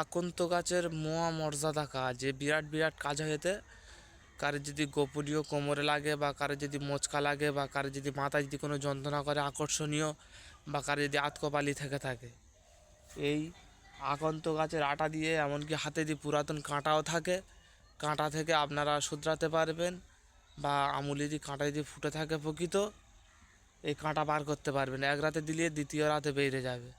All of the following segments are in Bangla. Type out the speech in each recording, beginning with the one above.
আকন্ত গাছের মোয়া মর্যাদা কাজ এ বিরাট বিরাট কাজ হয়েতে কারও যদি গোপনীয় কোমরে লাগে বা কারও যদি মোচকা লাগে বা কারও যদি মাথায় যদি কোনো যন্ত্রণা করে আকর্ষণীয় বা কারও যদি আতকপালি থেকে থাকে, এই আকন্ত গাছের আটা দিয়ে এমনকি হাতে যদি পুরাতন কাঁটাও থাকে, কাঁটা থেকে আপনারা শুধরাতে পারবেন বা আমুলি যদি কাঁটা যদি ফুটে থাকে প্রকৃত, এই কাঁটা বার করতে পারবেন। এক রাতে দিলে দ্বিতীয় রাতে বেরিয়ে যাবে।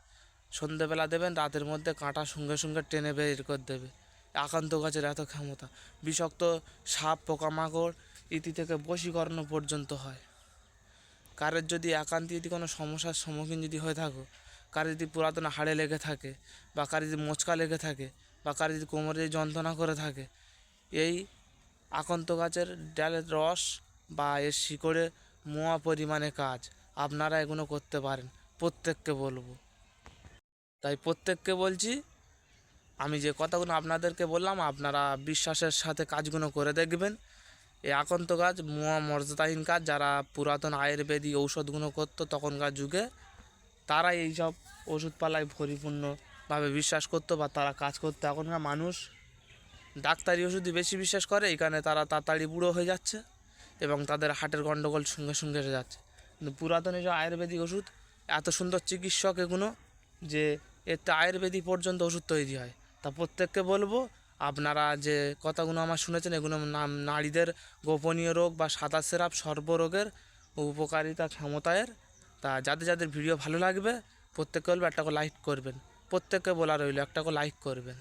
সন্ধেবেলা দেবেন, রাতের মধ্যে কাঁটা সঙ্গে সঙ্গে টেনে বের করে দেবে। একান্ত গাছের এত ক্ষমতা। বিষাক্ত সাপ, পোকামাকড় ইতি থেকে বশীকরণ পর্যন্ত হয়। কারের যদি একান্তি যদি কোনো সমস্যার সম্মুখীন যদি হয়ে থাকো, কারও যদি পুরাতন হাড়ে লেগে থাকে, বা কারও যদি মোচকা লেগে থাকে, বা কারও যদি কোমরে যন্ত্রণা করে থাকে, এই আকন্ত গাছের ডালের রস বা এর শিকড়ে মোয়া পরিমাণে কাজ আপনারা এগুলো করতে পারেন। প্রত্যেককে বলব। তাই প্রত্যেককে বলছি, আমি যে কথাগুলো আপনাদেরকে বললাম, আপনারা বিশ্বাসের সাথে কাজগুলো করে দেখবেন। এই আকন্ত গাছ, মোয়া মর্যাদাহীন কাজ যারা পুরাতন আয়ুর্বেদিক ঔষধগুলো করতো তখনকার যুগে তারা এইসব ওষুধপালায় পরিপূর্ণভাবে বিশ্বাস করতো বা তারা কাজ করতো। এখনকার মানুষ ডাক্তারি ওষুধই বেশি বিশ্বাস করে এখানে তারা তাড়াতাড়ি বুড়ো হয়ে যাচ্ছে এবং তাদের হার্টের গণ্ডগোল সঙ্গে সঙ্গে এসে যাচ্ছে। কিন্তু পুরাতন এইসব আয়ুর্বেদিক ওষুধ, এত সুন্দর চিকিৎসক এগুলো যে এতে আয়ুর্বেদিক পর্যন্ত ওষুধ তৈরি হয়। তা প্রত্যেককে বলব, আপনারা যে কথাগুলো আমার শুনেছেন, এগুলো নাম নারীদের গোপনীয় রোগ বা সাদা সেরাপ সর্বরোগের উপকারিতা ক্ষমতায়ের। তা যাদের যাদের ভিডিও ভালো লাগবে, প্রত্যেককে বলব একটা করে লাইক করবেন। প্রত্যেককে বলা রইল একটা করে লাইক করবেন।